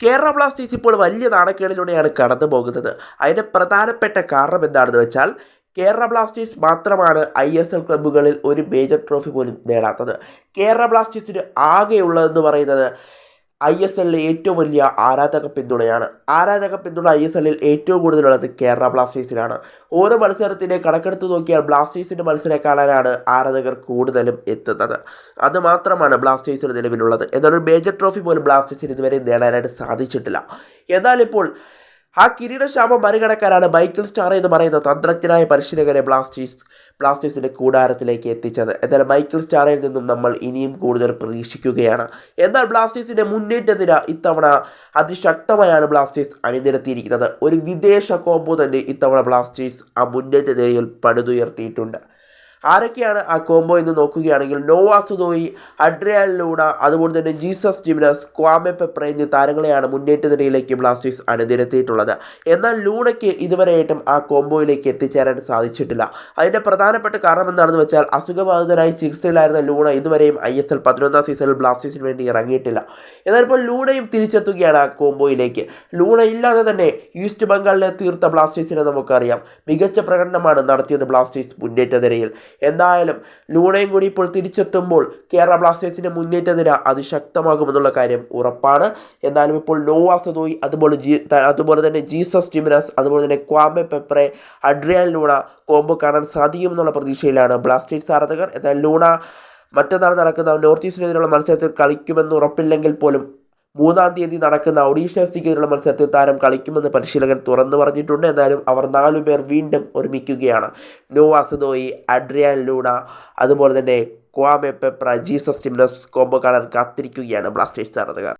Kerala Blasters ഇപ്പോൾ വലിയ നാണക്കേടിലൂടെയാണ് കടന്നു പോകുന്നത് അതിന് പ്രധാനപ്പെട്ട കാരണം എന്താണെന്ന് വെച്ചാൽ കേരള ബ്ലാസ്റ്റേഴ്സ് മാത്രമാണ് ഐ എസ് എൽ ക്ലബ്ബുകളിൽ ഒരു മേജർ ട്രോഫി പോലും നേടാത്തത്. കേരള ബ്ലാസ്റ്റേഴ്സിന് ആകെയുള്ളതെന്ന് പറയുന്നത് ഐ എസ് എല്ലിലെ ഏറ്റവും വലിയ ആരാധക പിന്തുണയാണ്. ആരാധക പിന്തുണ ഐ എസ് എല്ലിൽ ഏറ്റവും കൂടുതലുള്ളത് കേരള ബ്ലാസ്റ്റേഴ്സിനാണ്. ഓരോ മത്സരത്തിന്റെ കണക്കെടുത്ത് നോക്കിയാൽ ബ്ലാസ്റ്റേഴ്സിന്റെ മത്സരം കാണാനാണ് ആരാധകർ കൂടുതലും എത്തുന്നത്. അത് മാത്രമാണ് ബ്ലാസ്റ്റേഴ്സിന് നിലവിലുള്ളത്. എന്നാൽ ഒരു മേജർ ട്രോഫി പോലും ബ്ലാസ്റ്റേഴ്സിന് ഇതുവരെ നേടാനായിട്ട് സാധിച്ചിട്ടില്ല. എന്നാൽ ഇപ്പോൾ ആ കിരീടശാപം മറികടക്കാനാണ് മൈക്കിൾ സ്റ്റാർ എന്ന് പറയുന്ന തന്ത്രജ്ഞനായ പരിശീലകനെ ബ്ലാസ്റ്റേഴ്സ് ബ്ലാസ്റ്റേഴ്സിന്റെ കൂടാരത്തിലേക്ക് എത്തിച്ചത്. എന്നാൽ മൈക്കിൾ സ്റ്റാറിൽ നിന്നും നമ്മൾ ഇനിയും കൂടുതൽ പ്രതീക്ഷിക്കുകയാണ്. എന്നാൽ ബ്ലാസ്റ്റേഴ്സിന്റെ മുന്നേറ്റത്തിന് ഇത്തവണ അതിശക്തമായാണ് ബ്ലാസ്റ്റേഴ്സ് അണിനിരത്തിയിരിക്കുന്നത്. ഒരു വിദേശ കോമ്പോ തന്നെ ഇത്തവണ ബ്ലാസ്റ്റേഴ്സ് ആ മുന്നേറ്റ നിരയിൽ പടുതുയർത്തിയിട്ടുണ്ട്. ആരൊക്കെയാണ് ആ കോംബോ എന്ന് നോക്കുകയാണെങ്കിൽ നോവാ സുദോയി അഡ്രിയാൻ ലൂണ അതുപോലെ തന്നെ ജീസസ് ജിമിനസ് ക്വാമെ പെപ്ര എന്നീ താരങ്ങളെയാണ് മുന്നേറ്റ നിരയിലേക്ക് ബ്ലാസ്റ്റേഴ്സ് അണിനിരത്തിയിട്ടുള്ളത്. എന്നാൽ ലൂണയ്ക്ക് ഇതുവരെയായിട്ടും ആ കോംബോയിലേക്ക് എത്തിച്ചേരാൻ സാധിച്ചിട്ടില്ല. അതിന്റെ പ്രധാനപ്പെട്ട കാരണം എന്താണെന്ന് വെച്ചാൽ അസുഖബാധിതനായി ചികിത്സയിലായിരുന്ന ലൂണ ഇതുവരെയും ഐ എസ് എൽ പതിനൊന്നാം സീസണിൽ ബ്ലാസ്റ്റേഴ്സിന് വേണ്ടി ഇറങ്ങിയിട്ടില്ല. എന്നാൽ ഇപ്പോൾ ലൂണയും തിരിച്ചെത്തുകയാണ് ആ കോംബോയിലേക്ക് ലൂണ ഇല്ലാതെ തന്നെ ഈസ്റ്റ് ബംഗാളിലെ തീർത്ത ബ്ലാസ്റ്റേഴ്സിനെ നമുക്കറിയാം. മികച്ച പ്രകടനമാണ് നടത്തിയത് ബ്ലാസ്റ്റേഴ്സ് മുന്നേറ്റ നിരയിൽ. എന്തായാലും ലൂണയും കൂടി ഇപ്പോൾ തിരിച്ചെത്തുമ്പോൾ കേരള ബ്ലാസ്റ്റേഴ്സിന്റെ മുന്നേറ്റ നില അതിശക്തമാകുമെന്നുള്ള കാര്യം ഉറപ്പാണ്. എന്നാലും ഇപ്പോൾ നോവാ സദോയി അതുപോലെ ജി അതുപോലെ തന്നെ ജീസസ് ജിമിനസ് അതുപോലെ തന്നെ Kwame Peprah Adrian Luna combo കാണാൻ സാധിക്കുമെന്നുള്ള പ്രതീക്ഷയിലാണ് ബ്ലാസ്റ്റേഴ്സ് ആരാധകർ. എന്നാൽ ലൂണ മറ്റന്നാൾ നടക്കുന്ന നോർത്ത് ഈസ്റ്റിനെതിരെയുള്ള മത്സരത്തിൽ കളിക്കുമെന്ന് ഉറപ്പില്ലെങ്കിൽ പോലും മൂന്നാം തീയതി നടക്കുന്ന ഒഡീഷ എഫ്സിക്കെതിരെയുള്ള മത്സരത്തിൽ താരം കളിക്കുമെന്ന് പരിശീലകൻ തുറന്നു പറഞ്ഞിട്ടുണ്ട്. എന്നാലും അവർ നാലു പേർ വീണ്ടും ഒരുമിക്കുകയാണ്. നോവാസുദോയി അഡ്രിയാൻ ലൂണ അതുപോലെ തന്നെ Kwame Peprah Jesus Jimenez combo കാണാൻ കാത്തിരിക്കുകയാണ് ബ്ലാസ്റ്റേഴ്സ് ആരാധകർ.